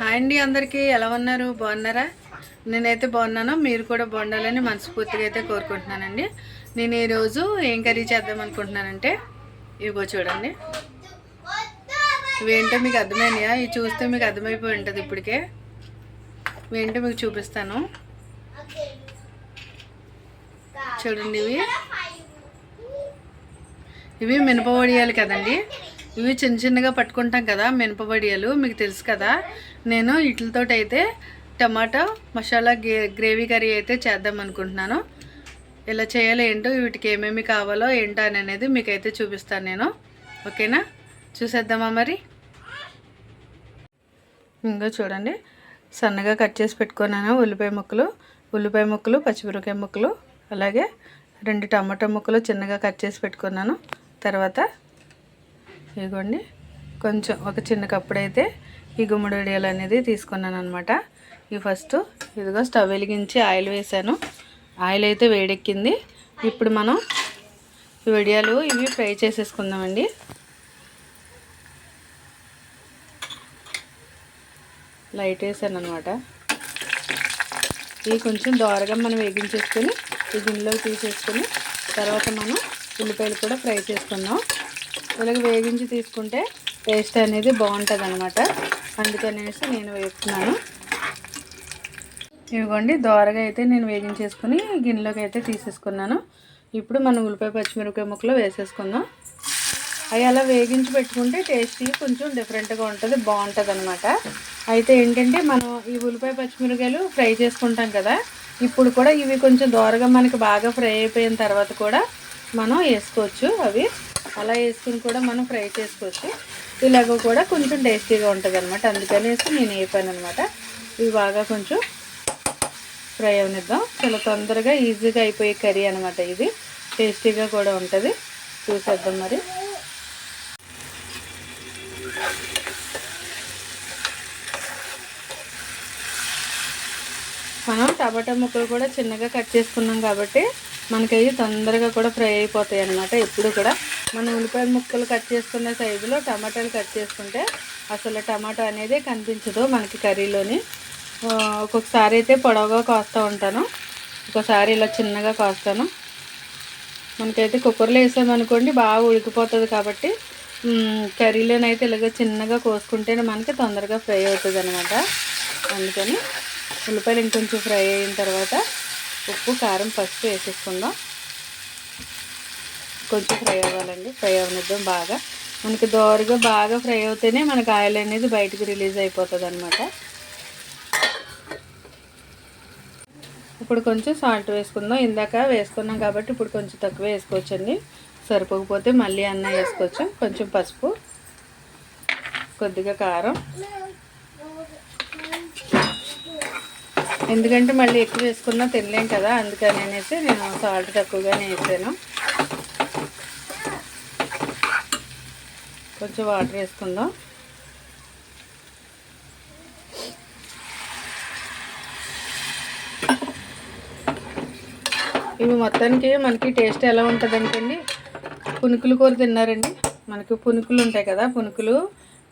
Hi అండి అందరికీ ఎలా ఉన్నారు? బాగున్నారా? నేనైతే బాగున్నాను. మీరు కూడా బాగుండాలని మనస్ఫూర్తిగా అయితే కోరుకుంటున్నానండి. నేను ఈరోజు ఏం కర్రీ చేద్దాం అనుకుంటున్నానంటే ఇవిగో చూడండి. ఇవేంటో మీకు అర్థమైనాయా? ఇవి చూస్తే మీకు అర్థమైపోయి ఉంటుంది ఇప్పటికే. ఇవేంటో మీకు చూపిస్తాను. చూడండి ఇవి. ఇవి మినప మినపవడియాలు కదండి. ఇవి చిన్న చిన్నగా పట్టుకుంటాం కదా మినపబడియలు మీకు తెలుసు కదా. నేను వీటితోటి అయితే టమాటా మసాలా గే గ్రేవీ కర్రీ అయితే చేద్దాం అనుకుంటున్నాను. ఇలా చేయాలి ఏంటో వీటికి ఏమేమి కావాలో ఏంటో అని అనేది మీకైతే చూపిస్తాను నేను. ఓకేనా? చూసేద్దామా మరి? ఇంకా చూడండి. సన్నగా కట్ చేసి పెట్టుకున్నాను ఉల్లిపాయ ముక్కలు. ఉల్లిపాయ ముక్కలు పచ్చిమిరపకాయ ముక్కలు అలాగే రెండు టమాటా ముక్కలు చిన్నగా కట్ చేసి పెట్టుకున్నాను. తర్వాత ఇదిగోండి కొంచెం ఒక చిన్న కప్పుడైతే ఈ గుమ్మడి వడియాలు అనేది తీసుకున్నాను అనమాట ఇవి ఫస్ట్ ఇదిగో స్టవ్ వెలిగించి ఆయిల్ వేసాను. ఆయిల్ అయితే వేడెక్కింది. ఇప్పుడు మనం ఈ వడియాలు ఇవి ఫ్రై చేసేసుకుందామండి. లైట్ వేసాను అనమాట ఇవి కొంచెం దోరగా మనం వేగించేసుకొని ఈ గిన్నెలోకి తీసేసుకొని తర్వాత మనం ఉల్లిపాయలు కూడా ఫ్రై చేసుకుందాం. ఇలాగ వేగించి తీసుకుంటే టేస్ట్ అనేది బాగుంటుంది అనమాట అందుకనేసి నేను వేస్తున్నాను ఇదిగోండి దోరగా అయితే నేను వేగించేసుకుని గిన్నెలోకి అయితే తీసేసుకున్నాను. ఇప్పుడు మనం ఉల్లిపాయ పచ్చిమిరపకాయ ముక్కలు వేసేసుకుందాం. అవి అలా వేగించి పెట్టుకుంటే టేస్ట్ కొంచెం డిఫరెంట్గా ఉంటుంది బాగుంటుంది అనమాట అయితే ఏంటంటే మనం ఈ ఉల్లిపాయ పచ్చిమిరకాయలు ఫ్రై చేసుకుంటాం కదా ఇప్పుడు కూడా ఇవి కొంచెం దోరగా మనకి బాగా ఫ్రై అయిపోయిన తర్వాత కూడా మనం వేసుకోవచ్చు అవి. అలా వేసుకుని కూడా మనం ఫ్రై చేసుకోవచ్చు. ఇలాగ కూడా కొంచెం టేస్టీగా ఉంటుంది అనమాట అందుకనేసి నేను వేపాను అనమాట ఇవి బాగా కొంచెం ఫ్రై అవనిద్దాం. చాలా తొందరగా ఈజీగా అయిపోయే కర్రీ అనమాట ఇది. టేస్టీగా కూడా ఉంటుంది. చూసేద్దాం మరి. మనం టమాటా ముక్కలు కూడా చిన్నగా కట్ చేసుకున్నాం కాబట్టి మనకి అవి తొందరగా కూడా ఫ్రై అయిపోతాయి అనమాట ఎప్పుడు కూడా మనం ఉల్లిపాయ ముక్కలు కట్ చేసుకునే సైజులో టమాటాలు కట్ చేసుకుంటే అసలు టమాటా అనేది కనిపించదు మనకి కర్రీలోని. ఒక్కొక్కసారి అయితే పొడవుగా కోస్తూ ఉంటాను. ఒకసారి ఇలా చిన్నగా కోస్తాను. మనకైతే కుక్కర్లో వేసామనుకోండి బాగా ఉడికిపోతుంది కాబట్టి కర్రీలోనైతే ఇలాగ చిన్నగా కోసుకుంటేనే మనకి తొందరగా ఫ్రై అవుతుంది అనమాట అందుకని ఉల్లిపాయలు ఇంకొంచెం ఫ్రై అయిన తర్వాత ఉప్పు కారం పసుపు వేసేసుకుందాం. కొంచెం ఫ్రై అవ్వాలండి. ఫ్రై అవనిద్దాం బాగా. మనకి దోరగా బాగా ఫ్రై అవుతేనే మనకి ఆయిల్ అనేది బయటకు రిలీజ్ అయిపోతుంది అనమాట ఇప్పుడు కొంచెం సాల్ట్ వేసుకుందాం. ఇందాక వేసుకున్నాం కాబట్టి ఇప్పుడు కొంచెం తక్కువ వేసుకోవచ్చండి. సరిపోకపోతే మళ్ళీ అన్న వేసుకోవచ్చు. కొంచెం పసుపు కొద్దిగా కారం. ఎందుకంటే మళ్ళీ ఎక్కువ వేసుకున్నా తినలేం కదా అందుకని అనేసి నేను సాల్ట్ తక్కువగానే వేసాను. కొంచెం వాటర్ వేసుకుందాం. ఇవి మొత్తానికి మనకి టేస్ట్ ఎలా ఉంటుందంటండి పునుకులు కూర తిన్నారండి? మనకి పునుకులు ఉంటాయి కదా పునుకులు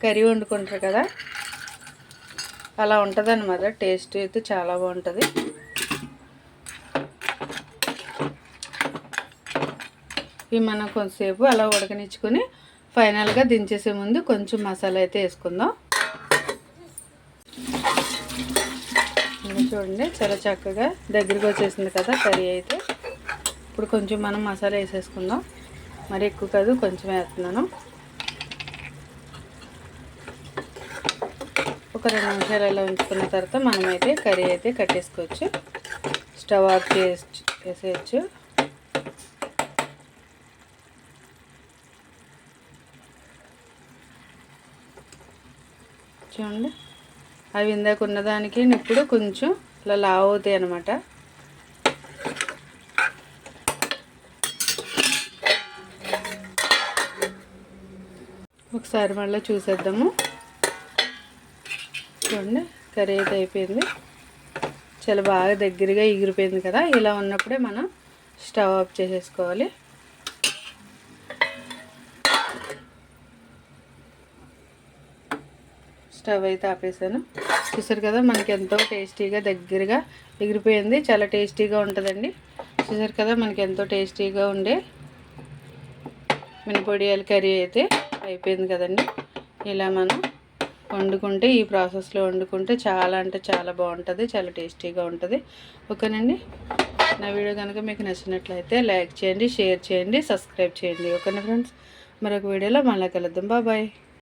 కర్రీ వండుకుంటారు కదా. అలా ఉంటుంది అనమాట టేస్ట్ అయితే చాలా బాగుంటుంది. ఇవి మనం కొంతసేపు అలా ఉడకనిచ్చుకొని ఫైనల్గా దించేసే ముందు కొంచెం మసాలా అయితే వేసుకుందాం. చూడండి చాలా చక్కగా దగ్గరికి వచ్చేసింది కదా కర్రీ అయితే. ఇప్పుడు కొంచెం మనం మసాలా వేసేసుకుందాం. మరి ఎక్కువ కాదు కొంచెం వేస్తున్నాను. ఒక రెండు నిమిషాలు అలా ఉంచుకున్న తర్వాత మనమైతే కర్రీ అయితే కట్టేసుకోవచ్చు. స్టవ్ ఆఫ్ చేసి వేసేయచ్చు చూడండి. అవి ఇందాక ఉన్నదానికి ఇప్పుడు కొంచెం ఇలా లావ్ అవుతాయి అనమాట ఒకసారి మళ్ళీ చూసేద్దాము. చూడండి కర్రీ అయితే అయిపోయింది. చాలా బాగా దగ్గరగా ఎగిరిపోయింది కదా ఇలా ఉన్నప్పుడే మనం స్టవ్ ఆఫ్ చేసేసుకోవాలి. స్టవ్ అయితే ఆపేసాను. చూసారు కదా మనకి ఎంతో టేస్టీగా దగ్గరగా ఎగిరిపోయింది. చాలా టేస్టీగా ఉంటుందండి. చూసారు కదా మనకి ఎంతో టేస్టీగా ఉండే మినపొడియాల కర్రీ అయితే అయిపోయింది కదండి. ఇలా మనం వండుకుంటే ఈ ప్రాసెస్లో వండుకుంటే చాలా అంటే చాలా బాగుంటుంది చాలా టేస్టీగా ఉంటుంది. ఓకేనండి? నా వీడియో కనుక మీకు నచ్చినట్లయితే లైక్ చేయండి షేర్ చేయండి సబ్స్క్రైబ్ చేయండి. ఓకేనా ఫ్రెండ్స్? మరొక వీడియోలో మళ్ళీ కలుద్దాం. బాయ్.